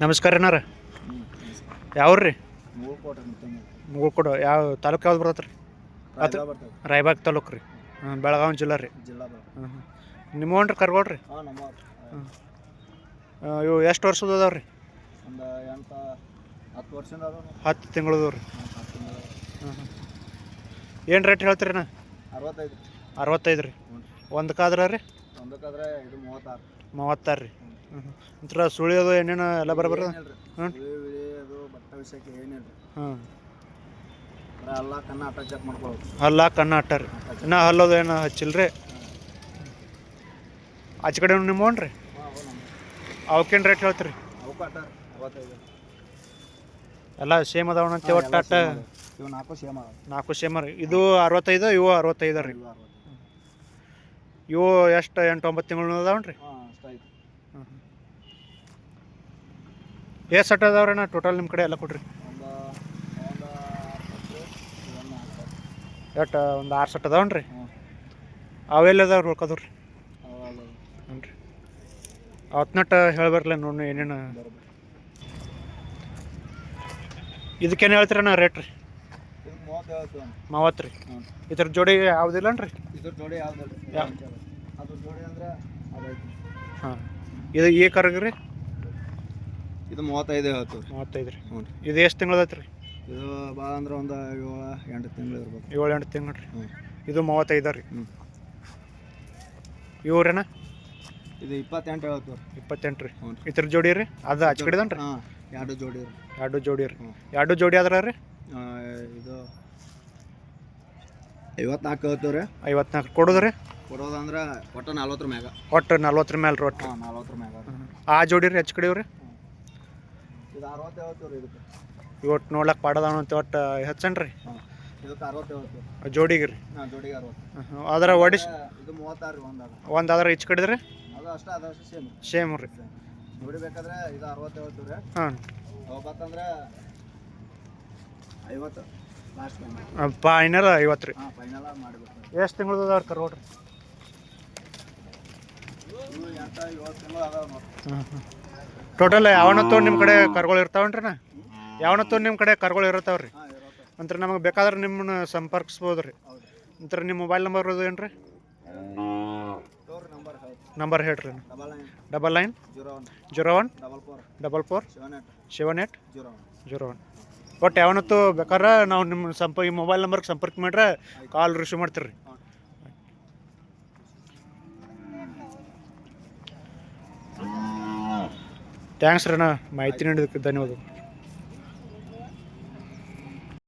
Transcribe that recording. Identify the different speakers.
Speaker 1: ನಮಸ್ಕಾರ ಏನಾರ ಯಾವ್ರಿ
Speaker 2: ರೀ?
Speaker 1: ಮುಗುಳ್ಕೊಡು ಯಾವ ತಾಲೂಕು ಯಾವ್ದು ಬರ್ತೈತೆ ರೀ?
Speaker 2: ಅದು ಬರ್ತದೆ
Speaker 1: ರಾಯಬಾಗ್ ತಾಲೂಕು ರೀ. ಹಾಂ ಬೆಳಗಾವಿ ಜಿಲ್ಲಾ ರೀ.
Speaker 2: ಬರ್ತದೆ
Speaker 1: ಹ್ಞೂ ನಿಮ್ಮವನ್ರಿ ಕರ್ಗೋಳ್ರಿ
Speaker 2: ಹಾಂ
Speaker 1: ಇವು ಎಷ್ಟು ವರ್ಷದ ಅದಾವ ರೀ?
Speaker 2: ಹತ್ತು
Speaker 1: ತಿಂಗಳದವು ರೀ. ಹ್ಞೂ ಹ್ಞೂ ಏನು ರೇಟ್ ಹೇಳ್ತೀರಿ ನಾ
Speaker 2: ಅರವತ್ತೈದು
Speaker 1: ಅರವತ್ತೈದು ರೀ. ಒಂದು ಕಾದ್ರ ರೀ?
Speaker 2: ಮೂವತ್ತಾರು
Speaker 1: ರೀ. ಒಂಥರ ಸುಳಿಯೋದು ಏನೇನು ಎಲ್ಲ ಬರೋಬರ ಹ್ಞೂ.
Speaker 2: ಅದು ಬಟ್ಟೆ ವಿಷಯಕ್ಕೆ ಎಲ್ಲ ಕಣ್ಣ ಅಟ್ಟ ಚೆಕ್ ಮಾಡ್ಕೊಳ್ಳೋದು
Speaker 1: ಹಲ್ಲ ಕಣ್ಣ ರೀ. ಇನ್ನೂ ಹಲ್ಲೋದು ಏನು ಹಚ್ಚಿಲ್ರಿ? ಆಚೆ ಕಡೆ
Speaker 2: ನಿಮ್ಮ ಓಣ್ರಿ
Speaker 1: ಅವಕ್ಕೇನು ರೇಟ್ ಹೇಳ್ತೀರಿ? ಎಲ್ಲ ಸೇಮ್ ಅದಾವಣ ಅಂತ ಒಟ್ಟು ಅಟ್ಟ
Speaker 2: ಇವು ನಾಲ್ಕು ಸೇಮ್ ಅದಾವ.
Speaker 1: ನಾಲ್ಕು ಸೇಮ್ ರೀ. ಇದು ಅರವತ್ತೈದು ಇವು ಅರವತ್ತೈದು ರೀ.
Speaker 2: ಇವು
Speaker 1: ಎಷ್ಟು ಎಂಟು ಒಂಬತ್ತು ತಿಂಗಳು ಅದಾವಣ್ರಿ
Speaker 2: ಅಷ್ಟೈತಿ
Speaker 1: ಎಷ್ಟು ಸಟ್ ಅದಾವ್ರಿ ನಾ ಟೋಟಲ್ ನಿಮ್ಮ ಕಡೆ ಎಲ್ಲ ಕೊಡ್ರಿ ಎಷ್ಟು ಒಂದು ಆರು ಸೆಟ್
Speaker 2: ಅದಾವನ್ರಿ?
Speaker 1: ಅವೆಲ್ಲ ಅದಾವ ಉಳ್ಕೋದು ರೀ
Speaker 2: ಅವಾಗ
Speaker 1: ಹ್ಞೂ ರೀ ಅವತ್ನಟ್ಟ ಹೇಳ್ಬರ್ಲ ನೋಡಿ ಏನೇನು. ಇದಕ್ಕೇನು ಹೇಳ್ತೀರಣ್ಣ ರೇಟ್ ರೀ?
Speaker 2: ಮೂವತ್ತು
Speaker 1: ರೀ. ಇದ್ರ ಜೋಡಿ ಯಾವುದಿಲ್ಲನ್ರಿ
Speaker 2: ಇದ್ರ ಜೋಡಿ ಯಾವ್ದು
Speaker 1: ಯಾವ-
Speaker 2: ಜೋಡಿ ಅಂದ್ರೆ ಅದೈತಿ
Speaker 1: ಹಾಂ. ಇದು ಈ ಕರ್ಗ ರೀ?
Speaker 2: ಇದು ಮೂವತ್ತೈದು ಹೇಳ್ತೀವಿ ರೀ
Speaker 1: ಮೂವತ್ತೈದು ರೀ.
Speaker 2: ಹ್ಞೂ ರೀ.
Speaker 1: ಇದು ಎಷ್ಟು ತಿಂಗಳದೈತೆ ರೀ?
Speaker 2: ಇದು ಭಾಳ ಅಂದ್ರೆ ಒಂದು ಏಳು ಎಂಟು ತಿಂಗಳು ಇರ್ಬೇಕು
Speaker 1: ಏಳು ಎಂಟು ತಿಂಗಳು ರೀ.
Speaker 2: ಹ್ಞೂ
Speaker 1: ಇದು ಮೂವತ್ತೈದು ರೀ.
Speaker 2: ಹ್ಞೂ
Speaker 1: ಇವ್ರೇನ?
Speaker 2: ಇದು ಇಪ್ಪತ್ತೆಂಟು ಹೇಳ್ತೀವಿ ರೀ.
Speaker 1: ಇಪ್ಪತ್ತೆಂಟು ರೀ.
Speaker 2: ಹ್ಞೂ
Speaker 1: ಇದ್ರ ಜೋಡಿ ರೀ? ಅದು ಹಚ್ಚ ಕಡಿದನ್ರಿ
Speaker 2: ಹಾಂ ಎರಡು ಜೋಡಿ ರೀ.
Speaker 1: ಎರಡು ಜೋಡಿ ರೀ.
Speaker 2: ಹ್ಞೂ
Speaker 1: ಎರಡು ಜೋಡಿ ಆದ್ರೆ ರೀ?
Speaker 2: ಇದು ಐವತ್ನಾಲ್ಕು ಹೇಳ್ತೀವಿ ರೀ.
Speaker 1: ಐವತ್ನಾಲ್ಕು ಕೊಡೋದು ರೀ
Speaker 2: ಕೊಡೋದಂದ್ರೆ ಒಟ್ಟು ನಲ್ವತ್ತರ ಮ್ಯಾಗ.
Speaker 1: ಒಟ್ಟು ನಲ್ವತ್ತರ ಮೇಲೆ ರೀ ಒಟ್ಟು
Speaker 2: ಹಾಂ ನಲ್ವತ್ತರ ಮ್ಯಾಗ.
Speaker 1: ಆ ಜೋಡಿ ರೀ ಹೆಚ್ಚು ರೀ
Speaker 2: ಇದು ಅರವತ್ತು ಹೇಳ್ತೀವಿ ರೀ ಇದಕ್ಕೆ.
Speaker 1: ಇವತ್ತು ನೋಡ್ಲಕ್ಕೆ ಪಾಡದಾವ ಅಂತ ಒಟ್ಟು ಹಚ್ಚನ್ ರೀ
Speaker 2: ಹಾಂ ಇದಕ್ಕೆ ಅರವತ್ತು ಹೇಳ್ತೀವಿ
Speaker 1: ಜೋಡಿಗೆ ರೀ.
Speaker 2: ಹಾಂ ಜೋಡಿಗೆ ಅರವತ್ತು.
Speaker 1: ಅದರ ಒಡಿಸ್
Speaker 2: ಇದು ಮೂವತ್ತಾರು ರೀ ಒಂದು
Speaker 1: ಒಂದು ಆದ್ರೆ ಇಚ್ ಕಡಿದ್ರಿ
Speaker 2: ಅದು ಅಷ್ಟೇ ಅದಷ್ಟು ಸೇಮ್
Speaker 1: ಸೇಮ್ ರೀ.
Speaker 2: ಜೋಡಿ ಬೇಕಾದ್ರೆ ಇದು ಅರವತ್ತು ಹೇಳ್ತೀವಿ ರೀ.
Speaker 1: ಹಾಂ.
Speaker 2: ಹೋಗ್ಬೇಕಂದ್ರೆ ಐವತ್ತು. ಲಾಸ್ಟ್
Speaker 1: ಫೈನಲ್ ಐವತ್ತು ರೀ.
Speaker 2: ಹಾಂ ಫೈನಲ್ ಮಾಡಬೇಕು
Speaker 1: ಎಷ್ಟು ತಿಂಗಳದ ಕರ್ ಕರ್ಗೋಡ್ರಿ
Speaker 2: ಇವು
Speaker 1: ಯಾವನ ತೋರ್ ಟೋಟಲ್ ನಿಮ್ಮ ಕಡೆ ಕರ್ಗಳು ಇರ್ತಾವನ್ರಿ ನಾ ಯಾವನತ್ತು ನಿಮ್ಮ ಕಡೆ ಕರ್ಗಳು ಇರ್ತಾವ ರೀ
Speaker 2: ಹಾಂ
Speaker 1: ನಮಗೆ ಬೇಕಾದ್ರೆ ನಿಮ್ಮನ್ನ ಸಂಪರ್ಕಿಸ್ಬೋದು ರೀ ಅಂತರ ನಿಮ್ಮ ಮೊಬೈಲ್ ನಂಬರ್ ಅದು ಏನು ರೀ
Speaker 2: ನಂಬರ್
Speaker 1: ಹೇಳ್ರಿ
Speaker 2: double nine zero one double four seven eight zero one
Speaker 1: zero one ಒಟ್ಟು ಯಾವನತ್ತು ಬೇಕಾದ್ರೆ ನಾವು ನಿಮ್ಮ ಸಂಪ ಈ ಮೊಬೈಲ್ ನಂಬರ್ಗೆ ಸಂಪರ್ಕ ಮಾಡ್ರೆ ಕಾಲ್ ರಿಸೀವ್ ಮಾಡ್ತೀರಿ ರೀ ಥ್ಯಾಂಕ್ಸ್ ರಣ್ಣ ಮಾಹಿತಿ ನೀಡಿದ್ದಕ್ಕೆ ಧನ್ಯವಾದಗಳು.